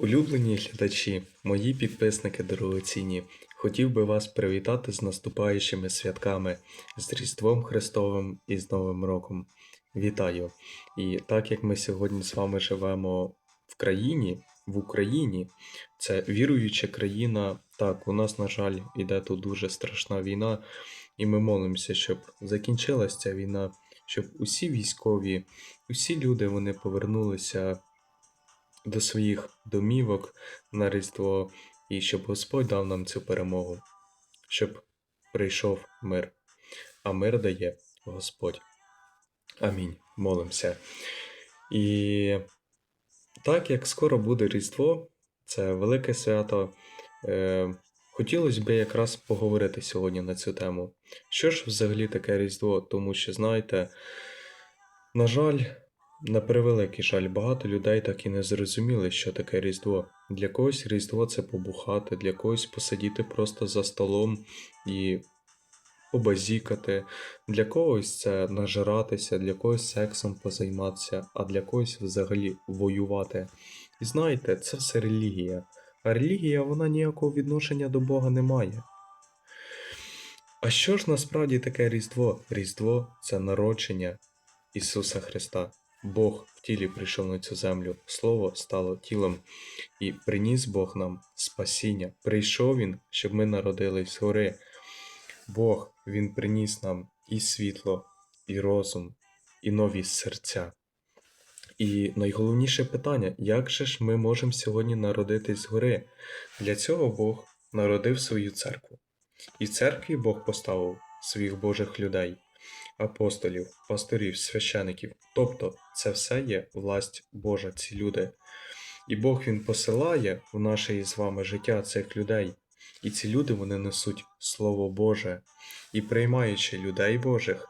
Улюблені глядачі, мої підписники дорогоцінні, хотів би вас привітати з наступаючими святками, з Різдвом Христовим і з Новим Роком. Вітаю! І так як ми сьогодні з вами живемо в країні, в Україні, це віруюча країна. Так, у нас, на жаль, іде тут дуже страшна війна, і ми молимося, щоб закінчилася ця війна, щоб усі військові, усі люди вони повернулися до своїх домівок на Різдво, і щоб Господь дав нам цю перемогу, щоб прийшов мир. А мир дає Господь. Амінь. Молимося. І так як скоро буде Різдво, це велике свято. Е, хотілося б якраз поговорити сьогодні на цю тему. Що ж взагалі таке Різдво? Тому що, знаєте, на жаль, на превеликий жаль, багато людей так і не зрозуміли, що таке Різдво. Для когось Різдво це побухати, для когось посидіти просто за столом і побазікати, для когось це нажиратися, для когось сексом позайматися, а для когось взагалі воювати. І знаєте, це все релігія. А релігія вона ніякого відношення до Бога не має. А що ж насправді таке Різдво? Різдво це народження Ісуса Христа. Бог в тілі прийшов на цю землю, Слово стало тілом, і приніс Бог нам спасіння. Прийшов Він, щоб ми народились згори. Бог Він приніс нам і світло, і розум, і нові серця. І найголовніше питання: як же ж ми можемо сьогодні народитись згори? Для цього Бог народив свою церкву. І церкві Бог поставив своїх Божих людей, апостолів, пасторів, священиків. Тобто це все є власть Божа, ці люди. І Бог Він посилає в наше із вами життя цих людей. І ці люди вони несуть Слово Боже. І приймаючи людей Божих,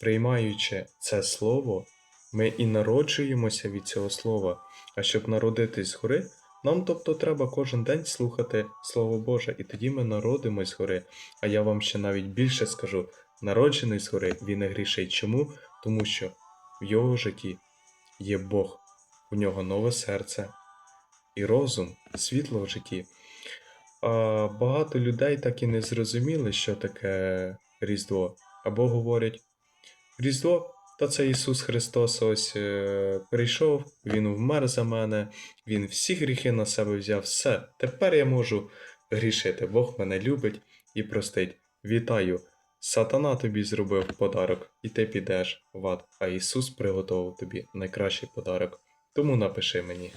приймаючи це Слово, ми і народжуємося від цього слова. А щоб народитись згори, нам тобто треба кожен день слухати Слово Боже, і тоді ми народимось згори. А я вам ще навіть більше скажу: народжений згори він не грішить. Чому? Тому що в його житті є Бог, в нього нове серце і розум, світло в житті. А багато людей так і не зрозуміли, що таке Різдво. Або говорять: Різдво та це Ісус Христос ось е, прийшов, Він вмер за мене, Він всі гріхи на себе взяв. Все, тепер я можу грішити. Бог мене любить і простить. Вітаю! Сатана тобі зробив подарок, і ти підеш в ад, а Ісус приготував тобі найкращий подарок. Тому напиши мені.